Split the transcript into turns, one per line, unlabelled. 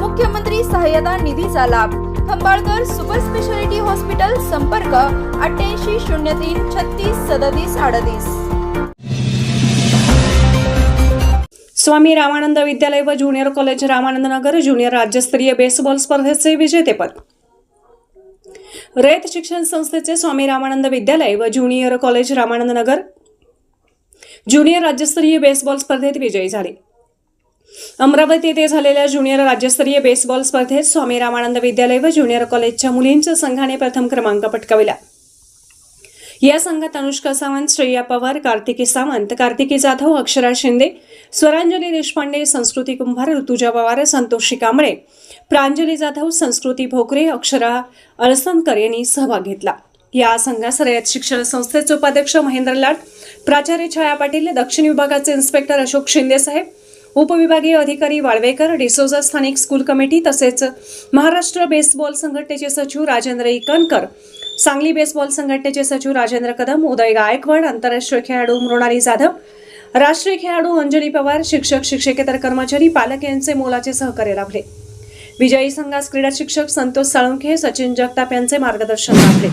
मुख्यमंत्री सहाय्यता निधीचा लाभ. खंबाळकर सुपर स्पेशालिटी हॉस्पिटल संपर्क अठ्ठ्याऐंशी शून्य तीन छत्तीस सदतीस अडतीस.
स्वामी रामानंद विद्यालय व junior college Ramanand Nagar junior राज्यस्तरीय बेसबॉल स्पर्धेचे विजेतेपद. रयत शिक्षण संस्थेचे स्वामी रामानंद विद्यालय व junior college Ramanand Nagar junior राज्यस्तरीय बेसबॉल स्पर्धेत विजयी झाले. अमरावती येथे झालेल्या ज्युनियर राज्यस्तरीय बेसबॉल स्पर्धेत स्वामी रामानंद विद्यालय व ज्युनियर कॉलेजच्या मुलींच्या संघाने प्रथम क्रमांक पटकाविला. या संघात अनुष्का सावंत श्रेया पवार कार्तिकी सावंत कार्तिकी जाधव अक्षरा शिंदे स्वरांजली देशपांडे संस्कृती कुंभार ऋतुजा पवार संतोषी कांबळे प्रांजली जाधव संस्कृती भोकरे अक्षरा अळसनकर यांनी सहभाग घेतला. या संघास रयत शिक्षण संस्थेचे उपाध्यक्ष महेंद्र लाट प्राचार्य छाया पाटील दक्षिण विभागाचे इन्स्पेक्टर अशोक शिंदे साहेब उपविभागीय अधिकारी वाळवेकर डिसोजा स्थानिक स्कूल कमिटी तसेच महाराष्ट्र बेसबॉल संघटनेचे सचिव राजेंद्र इकनकर सांगली बेसबॉल संघटनेचे सचिव राजेंद्र कदम उदय गायकवाड आंतरराष्ट्रीय खेळाडू मृणाली जाधव राष्ट्रीय खेळाडू अंजली पवार शिक्षक शिक्षकेतर कर्मचारी पालक यांचे मोलाचे सहकार्य लाभले. विजयी संघास क्रीडा शिक्षक संतोष साळुंखे सचिन जगताप यांचे मार्गदर्शन लाभले.